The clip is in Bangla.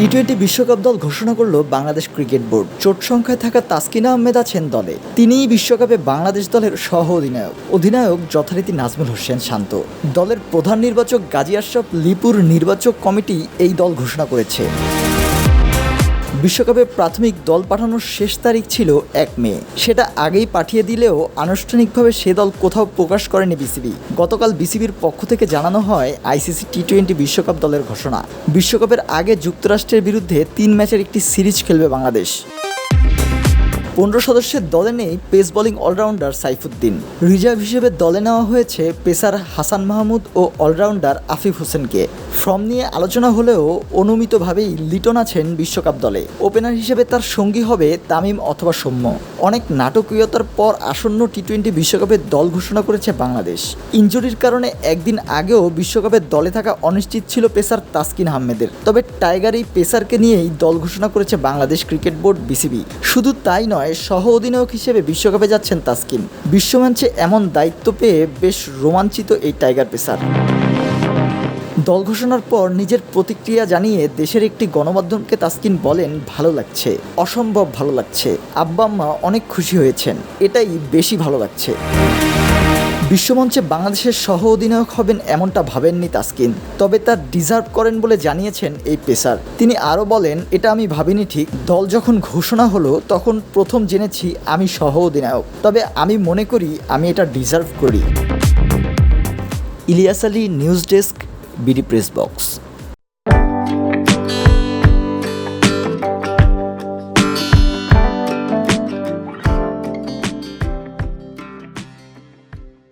টি টোয়েন্টি বিশ্বকাপ দল ঘোষণা করল বাংলাদেশ ক্রিকেট বোর্ড। চোট সংখ্যায় থাকা তাসকিনা আহমেদ আছেন দলে। তিনিই বিশ্বকাপে বাংলাদেশ দলের সহ অধিনায়ক অধিনায়ক যথারীতি নাজমুল হোসেন শান্ত। দলের প্রধান নির্বাচক গাজী আশরাফ, লিপুর নির্বাচক কমিটি এই দল ঘোষণা করেছে। বিশ্বকাপে প্রাথমিক দল পাঠানোর শেষ তারিখ ছিল এক মে। সেটা আগেই পাঠিয়ে দিলেও আনুষ্ঠানিকভাবে সে দল কোথাও প্রকাশ করেনি বিসিবি। গতকাল বিসিবির পক্ষ থেকে জানানো হয় আইসিসি টি টোয়েন্টি বিশ্বকাপ দলের ঘোষণা। বিশ্বকাপের আগে যুক্তরাষ্ট্রের বিরুদ্ধে তিন ম্যাচের একটি সিরিজ খেলবে বাংলাদেশ। পনেরো সদস্যের দলে নেই pace bowling allrounder Saifuddin. Reserve হিসেবে দলে নেওয়া হয়েছে পেসার হাসান মাহমুদ ও অলরাউন্ডার আফিফ হোসেনকে। ফর্ম নিয়ে আলোচনা হলেও অনুমিতভাবেই লিটন আছেন বিশ্বকাপ দলে। ওপেনার হিসেবে তার সঙ্গী হবে তামিম অথবা সৌম্য। অনেক নাটকীয়তার পর আসন্ন টি টোয়েন্টি বিশ্বকাপের দল ঘোষণা করেছে বাংলাদেশ। ইঞ্জুরির কারণে একদিন আগেও বিশ্বকাপের দলে থাকা অনিশ্চিত ছিল পেসার তাসকিন আহমেদের। তবে টাইগার এই পেসারকে নিয়েই দল ঘোষণা করেছে বাংলাদেশ ক্রিকেট বোর্ড বিসিবি। শুধু তাই নয় সহ অধিনায়ক হিসেবে বিশ্বকাপে যাচ্ছেন তাসকিন। বিশ্বমঞ্চে এমন দায়িত্ব পেয়ে বেশ রোমাঞ্চিত এই টাইগার পেসার। দল ঘোষণার পর নিজের প্রতিক্রিয়া জানিয়ে দেশের একটি গণমাধ্যমকে তাসকিন বলেন, ভালো লাগছে, অসম্ভব ভালো লাগছে। আব্বা আম্মা অনেক খুশি হয়েছেন, এটাই বেশি ভালো লাগছে। বিশ্বমঞ্চে বাংলাদেশের সহ অধিনায়ক হবেন এমনটা ভাবেননি তাসকিন, তবে তার ডিজার্ভ করেন বলে জানিয়েছেন এই পেসার। তিনি আরও বলেন, এটা আমি ভাবিনি ঠিক। দল যখন ঘোষণা হলো, তখন প্রথম জেনেছি আমি সহ অধিনায়ক তবে আমি মনে করি, আমি এটা ডিজার্ভ করি। Ilias Ali, news desk, BD press box.